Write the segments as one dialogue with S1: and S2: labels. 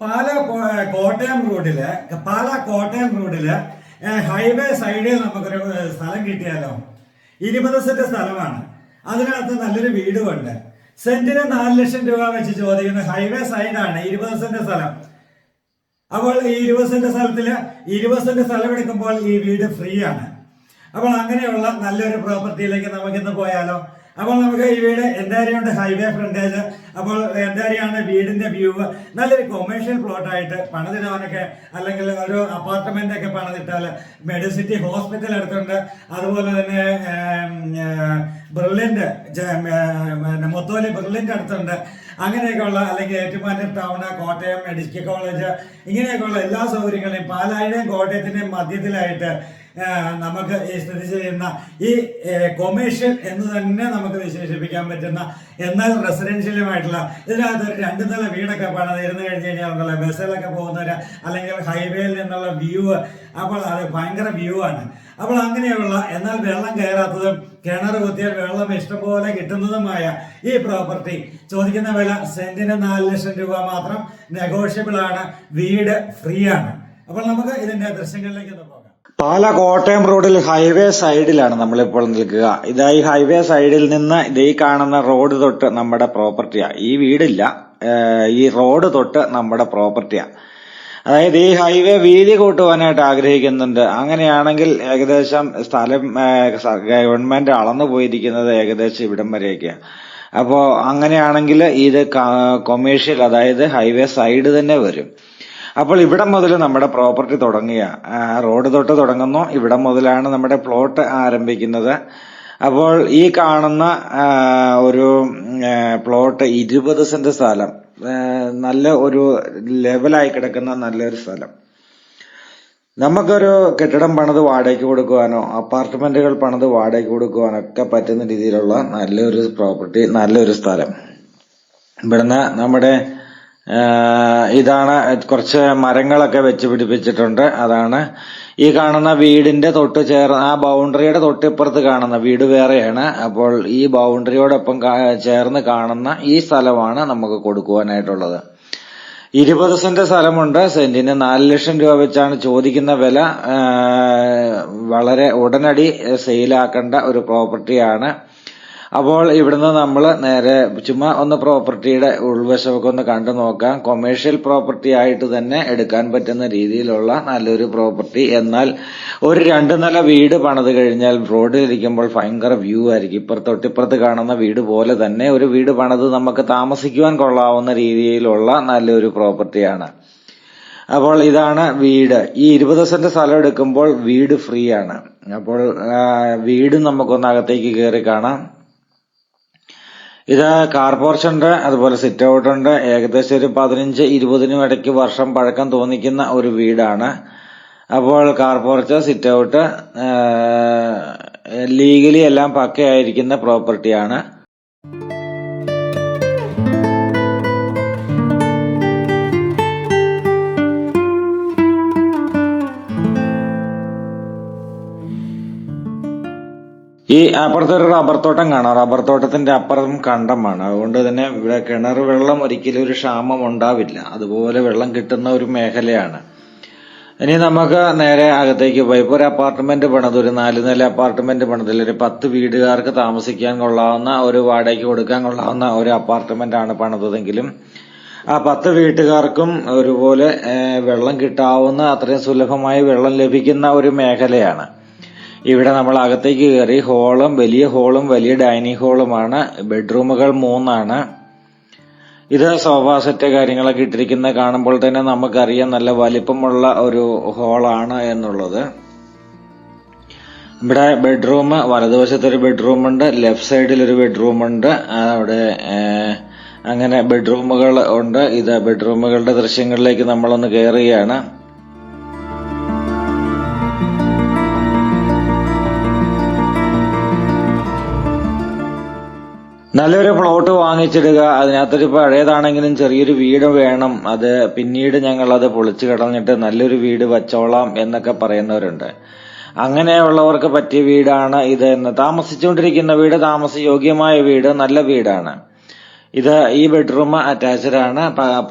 S1: പാല കോട്ടയം റോഡിൽ പാല കോട്ടയം റോഡിൽ ഹൈവേ സൈഡിൽ നമുക്കൊരു സ്ഥലം കിട്ടിയാലോ? ഇരുപത് സെന്റ് സ്ഥലമാണ്. അതിനകത്ത് നല്ലൊരു വീടുമുണ്ട്. സെന്റിന് നാല് ലക്ഷം രൂപ വെച്ച് ചോദിക്കുന്ന ഹൈവേ സൈഡാണ് ഇരുപത് സെന്റ് സ്ഥലം. അപ്പോൾ ഈ ഇരുപത് സെന്റ് സ്ഥലത്തിൽ ഇരുപത് സെന്റ് സ്ഥലം എടുക്കുമ്പോൾ ഈ വീട് ഫ്രീ ആണ് അപ്പോൾ അങ്ങനെയുള്ള നല്ലൊരു പ്രോപ്പർട്ടിയിലേക്ക് നമുക്ക് ഇന്ന് പോയാലോ? അപ്പോൾ നമുക്ക് ഈ വീട് എന്തായാലും ഹൈവേ ഫ്രണ്ടേജ് അപ്പോൾ എന്തായാലും വീടിന്റെ വ്യൂ നല്ലൊരു കൊമേഴ്ഷ്യൽ പ്ലോട്ട് ആയിട്ട് പണിതിടാനൊക്കെ അല്ലെങ്കിൽ ഒരു അപ്പാർട്ട്മെന്റ് ഒക്കെ പണിതിട്ടാൽ മെഡിസിറ്റി ഹോസ്പിറ്റൽ അടുത്തുണ്ട്. അതുപോലെ തന്നെ ബ്രില്യന്റ് മൊത്തോലി ബ്രില്യന്റ് അടുത്തുണ്ട്. അങ്ങനെയൊക്കെയുള്ള അല്ലെങ്കിൽ Ettumanoor town Kottayam medical college ഇങ്ങനെയൊക്കെയുള്ള എല്ലാ സൗകര്യങ്ങളെയും പാലായുടെയും കോട്ടയത്തിന്റെയും മധ്യത്തിലായിട്ട് നമുക്ക് സ്ഥിതി ചെയ്യുന്ന ഈ കൊമേഴ്ഷ്യൽ എന്ന് തന്നെ നമുക്ക് വിശേഷിപ്പിക്കാൻ പറ്റുന്ന എന്നാൽ റെസിഡൻഷ്യലുമായിട്ടുള്ള ഇതിനകത്ത് ഒരു രണ്ട് നില വീടൊക്കെ പണിതിരുന്ന് കഴിഞ്ഞ് കഴിഞ്ഞാൽ ഉണ്ടല്ലോ. ബസ്സിലൊക്കെ പോകുന്നവര് അല്ലെങ്കിൽ ഹൈവേയിൽ നിന്നുള്ള വ്യൂ അപ്പോൾ അത് ഭയങ്കര വ്യൂ ആണ്. അപ്പോൾ അങ്ങനെയുള്ള എന്നാൽ വെള്ളം കയറാത്തതും കിണർ കുത്തിയാൽ വെള്ളം ഇഷ്ടംപോലെ കിട്ടുന്നതുമായ ഈ പ്രോപ്പർട്ടി ചോദിക്കുന്ന വില സെന്റിന് നാല് ലക്ഷം രൂപ മാത്രം നെഗോഷ്യബിൾ ആണ്. വീട് ഫ്രീ ആണ്. അപ്പോൾ നമുക്ക് ഇതിന്റെ ദൃശ്യങ്ങളിലേക്ക് പോകാം.
S2: പാല കോട്ടയം റോഡിൽ ഹൈവേ സൈഡിലാണ് നമ്മളിപ്പോൾ നിൽക്കുക. ഇതാ ഈ ഹൈവേ സൈഡിൽ നിന്ന് ഇതേ കാണുന്ന റോഡ് തൊട്ട് നമ്മുടെ പ്രോപ്പർട്ടിയാ. ഈ വീടില്ല ഈ റോഡ് തൊട്ട് നമ്മുടെ പ്രോപ്പർട്ടിയാ. അതായത് ഈ ഹൈവേ വീതി കൂട്ടുവാനായിട്ട് ആഗ്രഹിക്കുന്നുണ്ട്. അങ്ങനെയാണെങ്കിൽ ഏകദേശം സ്ഥലം ഗവൺമെന്റ് അളന്നു പോയിരിക്കുന്നത് ഏകദേശം ഇവിടം വരെയൊക്കെയാണ് അപ്പോൾ അങ്ങനെയാണെങ്കിൽ ഇത് കൊമേഴ്ഷ്യൽ അതായത് ഹൈവേ സൈഡ് തന്നെ വരും. അപ്പോൾ ഇവിടെ മുതൽ നമ്മുടെ പ്രോപ്പർട്ടി തുടങ്ങിയ ആ, റോഡ് തൊട്ട് തുടങ്ങുന്നു. ഇവിടെ മുതലാണ് നമ്മുടെ പ്ലോട്ട് ആരംഭിക്കുന്നത്. അപ്പോൾ ഈ കാണുന്ന ഒരു പ്ലോട്ട് ഇരുപത് സെന്റ് സ്ഥലം. നല്ല ഒരു ലെവലായി കിടക്കുന്ന നല്ലൊരു സ്ഥലം. നമുക്കൊരു കെട്ടിടം പണിത് വാടകയ്ക്ക് കൊടുക്കുവാനോ അപ്പാർട്ട്മെന്റുകൾ പണിത് വാടകയ്ക്ക് കൊടുക്കുവാനോ ഒക്കെ പറ്റുന്ന രീതിയിലുള്ള നല്ലൊരു പ്രോപ്പർട്ടി നല്ലൊരു സ്ഥലം. ഇവിടുന്ന് നമ്മുടെ ഇതാണ് കുറച്ച് മരങ്ങളൊക്കെ വെച്ച് പിടിപ്പിച്ചിട്ടുണ്ട്. അതാണ് ഈ കാണുന്ന വീടിന്റെ തൊട്ട് ചേർന്ന് ആ ബൗണ്ടറിയുടെ തൊട്ടിപ്പുറത്ത് കാണുന്ന വീട് വേറെയാണ്. അപ്പോൾ ഈ ബൗണ്ടറിയോടൊപ്പം ചേർന്ന് കാണുന്ന ഈ സ്ഥലമാണ് നമുക്ക് കൊടുക്കുവാനായിട്ടുള്ളത്. ഇരുപത് സെന്റ് സ്ഥലമുണ്ട്. സെന്റിന് നാല് ലക്ഷം രൂപ വെച്ചാണ് ചോദിക്കുന്ന വില. വളരെ ഉടനടി സെയിലാക്കേണ്ട ഒരു പ്രോപ്പർട്ടിയാണ് അപ്പോൾ ഇവിടുന്ന് നമ്മൾ നേരെ ചുമ്മാ ഒന്ന് പ്രോപ്പർട്ടിയുടെ ഉൾവശമൊക്കെ ഒന്ന് കണ്ടു നോക്കാം. കൊമേഴ്ഷ്യൽ പ്രോപ്പർട്ടി ആയിട്ട് തന്നെ എടുക്കാൻ പറ്റുന്ന രീതിയിലുള്ള നല്ലൊരു പ്രോപ്പർട്ടി എന്നാൽ ഒരു രണ്ട് നില വീട് പണിത് കഴിഞ്ഞാൽ റോഡിലിരിക്കുമ്പോൾ ഭയങ്കര വ്യൂ ആയിരിക്കും. ഇപ്പുറത്ത് തൊട്ടിപ്പുറത്ത് കാണുന്ന വീട് പോലെ തന്നെ ഒരു വീട് പണിത് നമുക്ക് താമസിക്കുവാൻ കൊള്ളാവുന്ന രീതിയിലുള്ള നല്ലൊരു പ്രോപ്പർട്ടിയാണ് അപ്പോൾ ഇതാണ് വീട്. ഈ ഇരുപത് സെന്റ് സ്ഥലം എടുക്കുമ്പോൾ വീട് ഫ്രീ ആണ്. അപ്പോൾ വീട് നമുക്കൊന്ന് അകത്തേക്ക് കയറി കാണാം. ഇത് കാർ പോർച്ച് ഉണ്ട് അതുപോലെ സിറ്റ് ഔട്ട് ഉണ്ട്. ഏകദേശം ഒരു പതിനഞ്ച് ഇരുപതിനും ഇടയ്ക്ക് വർഷം പഴക്കം തോന്നിക്കുന്ന ഒരു വീടാണ്. അപ്പോൾ car porch sit out legally എല്ലാം പക്കയായിരിക്കുന്ന പ്രോപ്പർട്ടിയാണ് ഈ അപ്പുറത്തൊരു റബ്ബർ തോട്ടം കാണാം. റബ്ബർ തോട്ടത്തിന്റെ അപ്പുറം കണ്ടമാണ്. അതുകൊണ്ട് തന്നെ ഇവിടെ കിണർ വെള്ളം ഒരിക്കലും ഒരു ക്ഷാമം ഉണ്ടാവില്ല. അതുപോലെ വെള്ളം കിട്ടുന്ന ഒരു മേഖലയാണ്. ഇനി നമുക്ക് നേരെ അകത്തേക്ക് പോയി. ഇപ്പൊ ഒരു അപ്പാർട്ട്മെന്റ് പണിത്. ഒരു നാല് നില അപ്പാർട്ട്മെന്റ് പണിതിൽ ഒരു പത്ത് വീടുകാർക്ക് താമസിക്കാൻ കൊള്ളാവുന്ന ഒരു വാടകയ്ക്ക് കൊടുക്കാൻ കൊള്ളാവുന്ന ഒരു അപ്പാർട്ട്മെന്റ് ആണ് പണിതതെങ്കിലും ആ പത്ത് വീട്ടുകാർക്കും ഒരുപോലെ വെള്ളം കിട്ടാവുന്ന അത്രയും സുലഭമായി വെള്ളം ലഭിക്കുന്ന ഒരു മേഖലയാണ്. ഇവിടെ നമ്മൾ അകത്തേക്ക് കയറി ഹോളും വലിയ ഹോളും വലിയ ഡൈനിങ് ഹോളുമാണ്. ബെഡ്റൂമുകൾ മൂന്നാണ്. ഇത് സോഫ സെറ്റ് കാര്യങ്ങളൊക്കെ ഇട്ടിരിക്കുന്ന കാണുമ്പോൾ തന്നെ നമുക്കറിയാം നല്ല വലിപ്പമുള്ള ഒരു ഹോളാണ് എന്നുള്ളത്. ഇവിടെ ബെഡ്റൂം വലതുവശത്തൊരു ബെഡ്റൂം ഉണ്ട് ലെഫ്റ്റ് സൈഡിൽ ഒരു ബെഡ്റൂം ഉണ്ട് അവിടെ അങ്ങനെ ബെഡ്റൂമുകൾ ഉണ്ട്. ഇത് ബെഡ്റൂമുകളുടെ ദൃശ്യങ്ങളിലേക്ക് നമ്മളൊന്ന് കയറുകയാണ് നല്ലൊരു പ്ലോട്ട് വാങ്ങിച്ചിടുക അതിനകത്തൊരു പഴയതാണെങ്കിലും ചെറിയൊരു വീട് വേണം. അത് പിന്നീട് ഞങ്ങൾ അത് പൊളിച്ചു കളഞ്ഞിട്ട് നല്ലൊരു വീട് വച്ചോളാം എന്നൊക്കെ പറയുന്നവരുണ്ട്. അങ്ങനെയുള്ളവർക്ക് പറ്റിയ വീടാണ് ഇത് എന്ന് താമസിച്ചുകൊണ്ടിരിക്കുന്ന വീട് താമസ യോഗ്യമായ വീട് നല്ല വീടാണ്. ഇത് ഈ ബെഡ്റൂം അറ്റാച്ച്ഡ് ആണ്.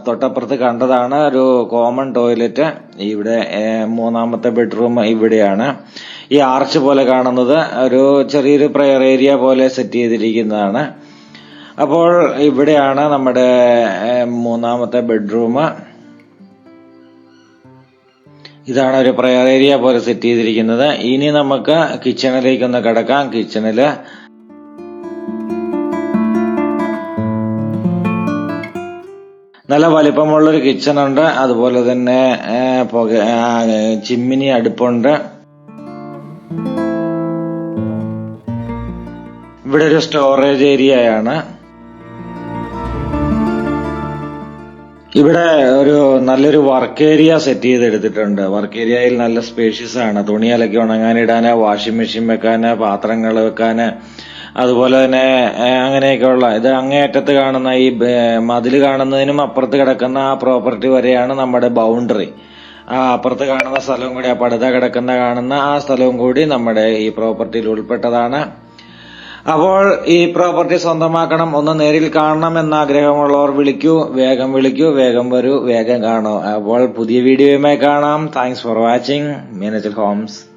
S2: തൊട്ടപ്പുറത്ത് കണ്ടതാണ് ഒരു കോമൺ ടോയ്ലറ്റ്. ഇവിടെ മൂന്നാമത്തെ ബെഡ്റൂം ഇവിടെയാണ്. ഈ ആർച്ച് പോലെ കാണുന്നത്. ഒരു ചെറിയൊരു പ്രയർ ഏരിയ പോലെ സെറ്റ് ചെയ്തിരിക്കുന്നതാണ്. അപ്പോൾ ഇവിടെയാണ് നമ്മുടെ മൂന്നാമത്തെ ബെഡ്റൂം ഇതാണ് ഒരു പ്രയർ ഏരിയ പോലെ സെറ്റ് ചെയ്തിരിക്കുന്നത്. ഇനി നമുക്ക് കിച്ചണിലേക്ക് ഒന്ന് കിടക്കാം. കിച്ചണിൽ നല്ല വലിപ്പമുള്ളൊരു കിച്ചൺ ഉണ്ട് അതുപോലെ തന്നെ പുക ചിമ്മിനി അടുപ്പുണ്ട്. ഇവിടെ ഒരു സ്റ്റോറേജ് ഏരിയയാണ്. ഇവിടെ ഒരു നല്ലൊരു വർക്ക് ഏരിയ സെറ്റ് ചെയ്തെടുത്തിട്ടുണ്ട്. വർക്ക് ഏരിയയിൽ നല്ല സ്പേഷ്യസ് ആണ്. തുണി അലക്കി ഉണങ്ങാനിടാന് വാഷിംഗ് മെഷീൻ വെക്കാന് പാത്രങ്ങൾ വെക്കാന് അതുപോലെ തന്നെ അങ്ങനെയൊക്കെയുള്ള ഇത് അങ്ങേയറ്റത്ത് കാണുന്ന ഈ മതിൽ കാണുന്നതിനും അപ്പുറത്ത് കിടക്കുന്ന ആ പ്രോപ്പർട്ടി വരെയാണ് നമ്മുടെ ബൗണ്ടറി. ആ അപ്പുറത്ത് കാണുന്ന സ്ഥലവും കൂടി ആ പടുത കിടക്കുന്ന കാണുന്ന ആ സ്ഥലവും കൂടി നമ്മുടെ ഈ പ്രോപ്പർട്ടിയിൽ ഉൾപ്പെട്ടതാണ്. അപ്പോൾ ഈ പ്രോപ്പർട്ടി സ്വന്തമാക്കണം ഒന്ന് നേരിൽ കാണണം എന്ന ആഗ്രഹമുള്ളവർ വിളിക്കൂ വേഗം വിളിക്കൂ വേഗം വരൂ വേഗം കാണൂ. അപ്പോൾ പുതിയ വീഡിയോയുമായി കാണാം. Thanks for watching Meenachal homes